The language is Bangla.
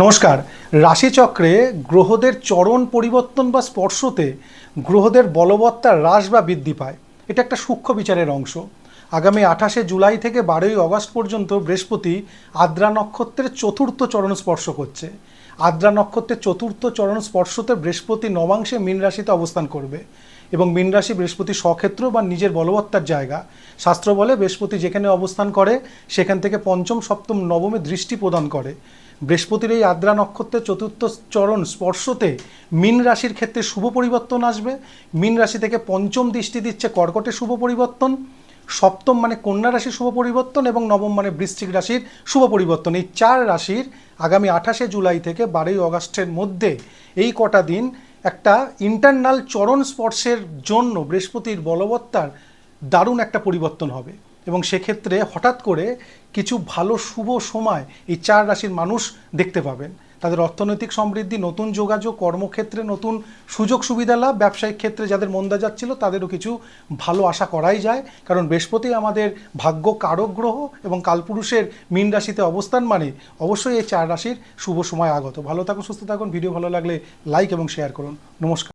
নমস্কার। রাশিচক্রে গ্রহদের চরণ পরিবর্তন বা স্পর্শতে গ্রহদের বলবত্তা হ্রাস বা বৃদ্ধি পায়। এটা একটা সূক্ষ্ম বিচারের অংশ। আগামী আঠাশে জুলাই থেকে বারোই অগস্ট পর্যন্ত বৃহস্পতি আদ্রা নক্ষত্রের চতুর্থ চরণ স্পর্শ করছে। আদ্রা নক্ষত্রের চতুর্থ চরণ স্পর্শতে বৃহস্পতি নবাংশে মীন রাশিতে অবস্থান করবে এবং মীন রাশি বৃহস্পতি স্বক্ষেত্র বা নিজের বলবত্তার জায়গা। শাস্ত্র বলে বৃহস্পতি যেখানে অবস্থান করে, সেখান থেকে পঞ্চম, সপ্তম, নবমে দৃষ্টি প্রদান করে। বৃহস্পতির এই আদ্রা নক্ষত্রের চতুর্থ চরণ স্পর্শতে মীন রাশির ক্ষেত্রে শুভ পরিবর্তন আসবে। মীন রাশি থেকে পঞ্চম দৃষ্টি দিচ্ছে কর্কটে শুভ পরিবর্তন। সপ্তম মানে কন্যা রাশির শুভ পরিবর্তন এবং নবম মানে বৃশ্চিক রাশির শুভ পরিবর্তন। এই চার রাশির আগামী আঠাশে জুলাই থেকে বারোই অগাস্টের মধ্যে এই কটা দিন একটা ইন্টারনাল চরণ স্পর্শের জন্য বৃহস্পতির বলবত্তার দারুণ একটা পরিবর্তন হবে এবং সেক্ষেত্রে হঠাৎ করে কিছু ভালো শুভ সময় এই চার রাশির মানুষ দেখতে পাবেন। তাদের অর্থনৈতিক সমৃদ্ধি, নতুন যোগাযোগ, কর্মক্ষেত্রে নতুন সুযোগ সুবিধা লাভ, ব্যবসায়িক ক্ষেত্রে যাদের মন্দা যাচ্ছিল তাদেরও কিছু ভালো আশা করাই যায়। কারণ বৃহস্পতি আমাদের ভাগ্য কারক গ্রহ এবং কালপুরুষের মীন রাশিতে অবস্থান মানে অবশ্যই এই চার রাশির শুভ সময় আগত। ভালো থাকুন, সুস্থ থাকুন, ভিডিও ভালো লাগলে লাইক এবং শেয়ার করুন। নমস্কার।